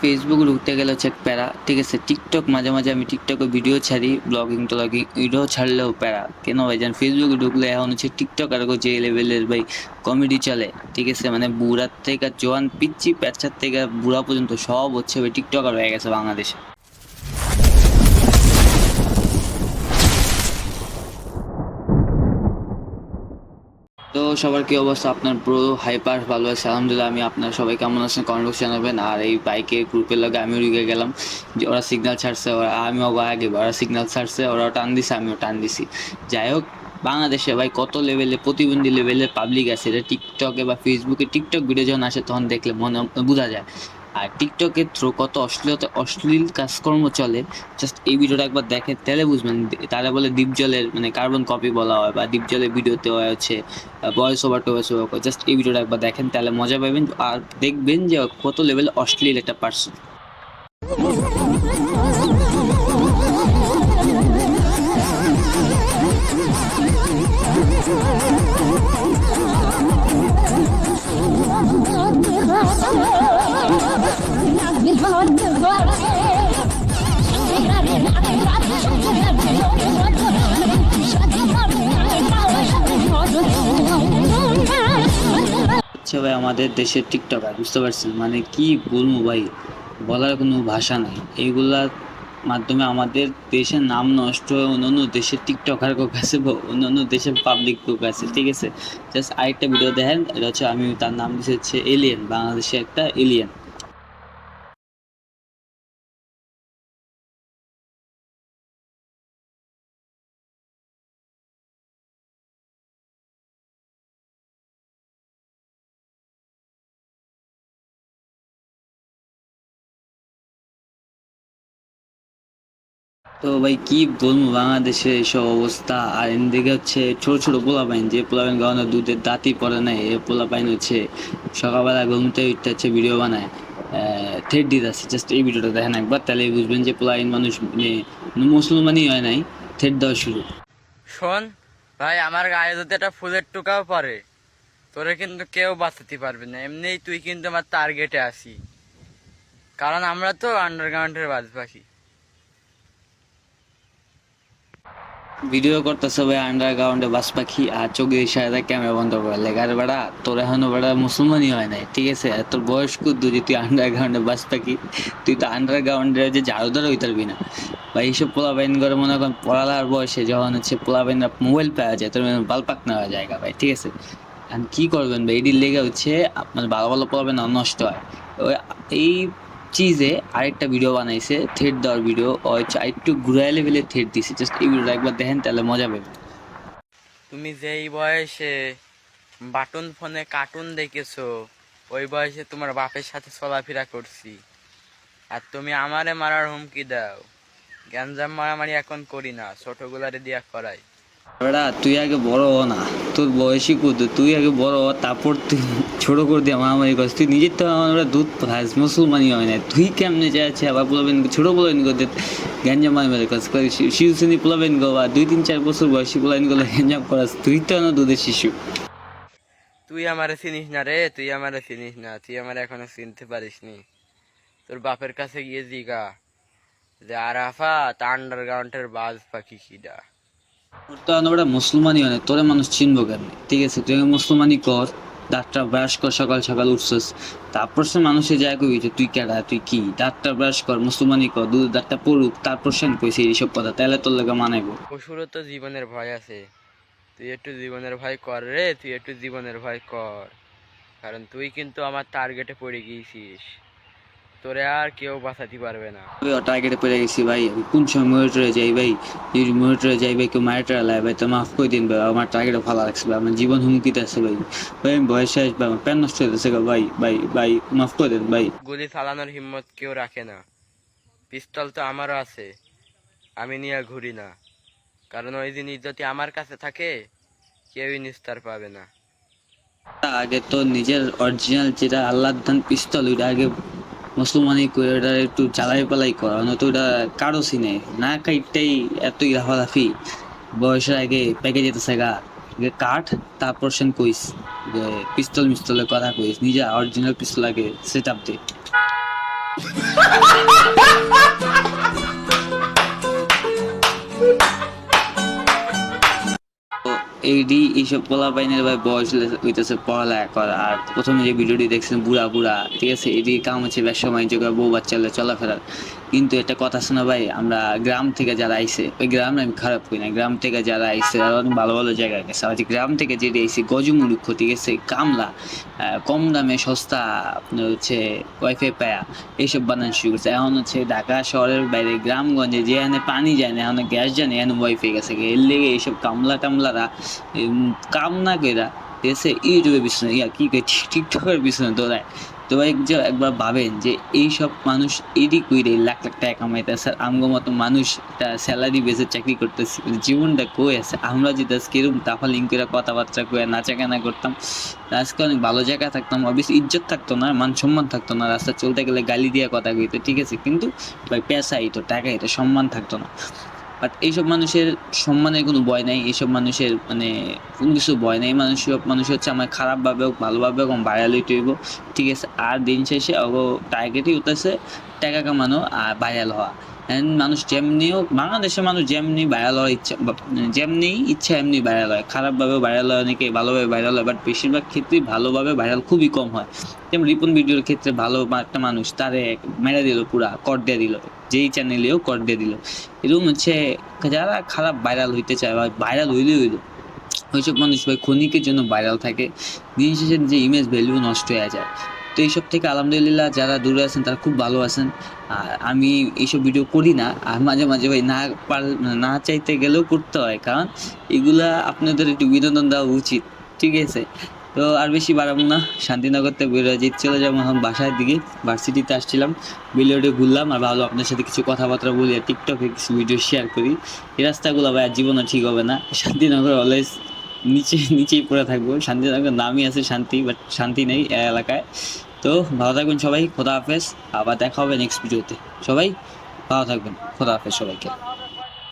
Facebook ঢুকতে গেলে হচ্ছে প্যারা। ঠিক আছে টিকটক মাঝে মাঝে আমি টিকটকে ভিডিও ছাড়ি ব্লগিং টলগিং ভিডিও ছাড়লেও প্যারা। কেন ভাই জান ফেসবুকে ঢুকলে এখন হচ্ছে টিকটক আর যে লেভেলের ভাই কমেডি চলে। ঠিক আছে মানে বুড়ার থেকে জোয়ান পিচ্ছি প্যাচার থেকে বুড়া পর্যন্ত সব হচ্ছে ভাই টিকটকার হয়ে গেছে বাংলাদেশে। সবার কি অবস্থা? আপনার প্রো হাইপার ভালো আছে, আলহামদুলিল্লাহ আমি আপনার সবাই কেমন আছেন? কমেন্ট জানাবেন। আর এই বাইকে গ্রুপের লগে আমিও ঢুকে গেলাম। যে ওরা সিগনাল ছাড়ছে, ওরা আমিও আগে, ওরা সিগনাল ছাড়ছে ওরা টান দিছে, আমিও টান দিছি। যাই হোক, বাংলাদেশে ভাই কত লেভেলে প্রতিবন্ধী লেভেলের পাবলিক আছে? এটা টিকটকে বা ফেসবুকে টিকটক ভিডিও যখন আসে, তখন দেখলে মনে, বোঝা যায়। আর টিকটকের থ্রু কত অশ্লীলতা, অশ্লীল কাজকর্ম চলে জাস্ট এই ভিডিওটা একবার দেখেন তাহলে বুঝবেন। তারা বলে দ্বীপজলের মানে কার্বন কপি বলা হয় বা দ্বীপজলের ভিডিওতে হচ্ছে বয়স ওভার টোয়েস ওভার জাস্ট এই ভিডিওটা একবার দেখেন, তাহলে মজা পাবেন। আর দেখবেন যে কত লেভেল অশ্লীল একটা পার্সন হচ্ছে ভাই, আমাদের দেশের টিকটকার বুঝতে পারছেন? মানে কি বলব ভাই? বলার কোনো ভাষা নাই। এইগুলার মাধ্যমে আমাদের দেশের নাম নষ্ট হয়ে অন্যান্য দেশের টিকটকার কাছে বা অন্যান্য দেশের পাবলিক কাছে, ঠিক আছে? জাস্ট আরেকটা ভিডিও দেখেন, এটা হচ্ছে আমি তার নাম দিচ্ছি হচ্ছে এলিয়েন বাংলাদেশে একটা এলিয়েন তো ভাই, কি বলব? বাংলাদেশে এইসব অবস্থা। আর এদিকে হচ্ছে ছোট ছোট পোলা পোলাপাইন, যে পোলাপাইন গাওয়ানো দুধের দাঁতই পড়ে নাই, এ পোলাপাইন হচ্ছে সকালবেলা ঘুমতে উঠতে হচ্ছে ভিডিও বানায়। থ্রেড দিতে আছে জাস্ট এই ভিডিওটা দেখেন একবার তাহলে বুঝবেন যে পোলাপাইন মানুষ মানে মুসলমানই হয় নাই। থ্রেড দেওয়া শুরু। শোন, ভাই, আমার গায়ে যদি একটা ফুলের টুকাও পরে তোরে কিন্তু কেউ বাঁচাতে পারবে না। এমনিই তুই কিন্তু আমার টার্গেটে আসি কারণ আমরা তো আন্ডারগ্রাউন্ডের বাজ ভিডিও করতেছে ভাই আন্ডারগ্রাউন্ডে বাস পাখি আর চোখের ইশারা ক্যামেরা বন্ধ করে লেগার বেড়া, তোর এখনও বেড়া মুসলমানই হয় নাই, ঠিক আছে? তোর বয়স কুদ্দু যে তুই আন্ডারগ্রাউন্ডে বাস পাখি? তুই তো আন্ডারগ্রাউন্ডে যে ঝাড়ুদার হইতে পারবি না। বা এইসব পোলাবাইন করে মনে করেন পড়ালার বয়সে যখন হচ্ছে পোলাবাইনরা মোবাইল পাওয়া যায়, তোর বালপাক নেওয়া জায়গা, ভাই, ঠিক আছে? আর কি করবেন ভাই? এটির লেগে হচ্ছে আপনার ভালো ভালো পোলাবেন নষ্ট হয়। ওই এই চিজে আরেকটা ভিডিও বানাইছে থ্রেড দেওয়ার ভিডিও হচ্ছে একটু ঘুরাই লেভেলের থ্রেড দিছে। জাস্ট এই ভিডিওটা একবার দেখেন, তাহলে মজা পাবেন। তুমি যেই বয়সে বাটন ফোনে কার্টুন দেখেছ, ওই বয়সে তোমার বাপের সাথে চলাফেরা করছি। আর তুমি আমারে মারার হুমকি দাও। গ্যাঞ্জাম মারামারি এখন করি না, ছোটগুলারে দিয়া করাই। বেড়া, তুই আগে বড় হ না। তোর বয়সী কুদ তুই আগে বড় হ, তারপর তুই ছোট করে দিয়ে মারামারি করিস তুই নিজের তো আমরা দুধ খাস, মুসলমানই হয় না। তুই কেমনে যাচ্ছে আবার বলবেন ছোট বলবেন করতে গ্যাঞ্জাম মারামারি করিস শিশুশ্রেণী পোলাবেন গো বা দুই তিন চার বছর বয়সী পোলাবেনগুলো গ্যাঞ্জাম করাস, তুই তো না দুধের শিশু। তুই আমারে চিনিস না রে, তুই আমারে চিনিস না। তুই আমারে এখনও চিনতে পারিস নি তোর বাপের কাছে গিয়ে জিগা যে, আরাফাত আন্ডারগ্রাউন্ডের বাজ পাখি কিডা। আমরা মুসলমানই তোরে মানুষ কেন ঠিক আছে, তুই মুসলমানই কর, দাঁতটা ব্রাশ কর, সকাল সকাল উঠছস। তারপর সে যে, তুই কেডা? তুই কি? দাঁতটা ব্রাশ কর, মুসলমানই কর দুধ দাঁতটা পড়ুক, তারপর কইছে এইসব কথা তাহলে তোর পশুরও তো জীবনের ভয় আছে। তুই একটু জীবনের ভয় কর রে, তুই একটু জীবনের ভয় কর। কারণ তুই কিন্তু আমার টার্গেটে পড়ে গিয়েছিস। তোরে আর কেউ বাঁচাতে পারবে না। আমি টার্গেটে পড়ে গেছি ভাই। কোন সময় মনিটরে যাই ভাই? যদি মনিটরে যাই ভাই কেউ মায়ের লাই ভাই তো মাফ করে দিন ভাই। আমার টার্গেটে ভালো লাগছে ভাই আমার জীবন হুমকিতে আছে ভাই। ভাই আমি বয়সে আসবে আমার প্যান নষ্ট হইতেছে ভাই। ভাই ভাই মাফ করে দেন ভাই। গুলি চালানোর হিম্মত কেউ রাখে না। পিস্তল তো আমারও আছে। আমি নিয়ে ঘুরি না। কারণ ওই জিনিস যদি আমার কাছে থাকে কেউই নিস্তার পাবে না। আগে তো নিজের অরিজিনাল যেটা আল্লাহ দান পিস্তল ওইটা আগে মুসলমানি করে ওটা একটু চালাই পালাই করা, নয়তো ওটা কারও সিনে। না কাইটাই এতই লাফালাফি। বয়সের আগে পেকে যেতেছে গা। কাঠ, তারপর সেন কইস। যে পিস্তল মিস্তলের কথা কইস। নিজে অরিজিনাল পিস্তল আগে সেট আপ দে। এইডি এইসব পোলা বাইনের ভাই বয়স হইতেছে পড়ালেখা করা। আর প্রথমে যে ভিডিওটি দেখছেন, বুড়া বুড়া, ঠিক আছে? এটি কাম হচ্ছে ব্যবসা বাণিজ্য করা, বউ বাচ্চা চলাফেরা। কিন্তু একটা কথা শোনা ভাই, আমরা গ্রাম থেকে যারা আইছে, ওই গ্রামে আমি খারাপ করি না, গ্রাম থেকে যারা তারা অনেক ভালো ভালো জায়গায় গেছে। আর গ্রাম থেকে যেটি আইছে গজমুলুক্ষ ঠিক আছে কামলা কম দামে সস্তা আপনার হচ্ছে ওয়াইফাই পায়া, এইসব বানানো শুরু করছে। এখন হচ্ছে ঢাকা শহরের বাইরে, গ্রামগঞ্জে যেখানে পানি যায় না, এখানে গ্যাস যায় না এখানে ওয়াইফাই গেছে এর লেগে এইসব কামলা টামলারা কাম না ঠিক আছে ইউটিউবের পিছনে, ইয়া, কি টিকটকের পিছনে দৌড়ায়। তো যে একবার ভাবেন যে এইসব মানুষ এডি কইরে লাখ লাখ টাকা কামাইতেছে আর আমগো মতো মানুষ একটা স্যালারি বেসে চাকরি করতেছে জীবনটা কই আছে? আমরা যদি আজকে এরকম তাফা লিঙ্ক করে কথাবার্তা কয়ে নাচা কেনা করতাম আজকে অনেক ভালো জায়গায় থাকতাম অবশ্যই ইজ্জত থাকতো না, মান সম্মান থাকতো না, রাস্তা চলতে গেলে গালি দিয়ে কথা কইতো, ঠিক আছে? কিন্তু ভাই পেশাই তো টাকাই তো, সম্মান থাকতো না। বাট এইসব মানুষের সম্মানের কোনো ভয় নাই, এইসব মানুষের মানে কোনো কিছু ভয় নেই, মানুষ মানুষ হচ্ছে আমার খারাপভাবে হোক ভালোভাবে হোক ভাইরাল হইতে হইব, ঠিক আছে? আর দিন শেষে ও টার্গেটই উঠতেছে, টাকা কামানো আর ভাইরাল হওয়া। মানুষ যেমনিও, বাংলাদেশের মানুষ যেমনি ভাইরাল হওয়ার ইচ্ছা যেমনি ইচ্ছা এমনি ভাইরাল হয়। খারাপভাবে ভাইরাল হয়, অনেকে ভালোভাবে ভাইরাল হয় বাট বেশিরভাগ ক্ষেত্রেই ভালোভাবে ভাইরাল খুবই কম হয়। যেমন রিপন ভিডিওর ক্ষেত্রে ভালো একটা মানুষ, তারে মেরে দিল পুরা কর দিয়ে দিল। যেই চ্যানেলেও কর দিয়ে দিল। এরকম হচ্ছে, যারা খারাপ ভাইরাল হইতে চায়, বা ভাইরাল হইলে হইল, ওইসব মানুষ ভাই ক্ষণিকের জন্য ভাইরাল থাকে। দিন শেষে যে ইমেজ ভ্যালু নষ্ট হয়ে যায়। তো এইসব থেকে আলহামদুলিল্লাহ যারা দূরে আছেন তারা খুব ভালো আছেন। আমি এইসব ভিডিও করি না। আর মাঝে মাঝে ভাই না পার, না চাইতে গেলেও করতে হয়। কারণ এগুলা আপনাদের একটু বিনোদন দেওয়া উচিত। ঠিক আছে? তো আর বেশি বাড়াবো না। শান্তিনগর থেকে বেরোয় যে চলে যাব। এখন বাসার দিকে, ভার্সিটিতে আসছিলাম। বিলিয়ডে ঘুরলাম আর ভালো আপনার সাথে কিছু কথাবার্তা বলি আর টিকটকে কিছু ভিডিও শেয়ার করি। এই রাস্তাগুলো ভাই আর জীবনে ঠিক হবে না। শান্তিনগর অলওয়েজ নিচে, নিচেই পড়ে থাকব। শান্তিনগর নামই আছে শান্তি বাট শান্তি নেই এলাকায়। তো ভালো থাকবেন সবাই, খোদা হাফেজ। আবার দেখা হবে নেক্সট ভিডিওতে সবাই, ভালো থাকবেন। খোদা হাফেজ সবাইকে।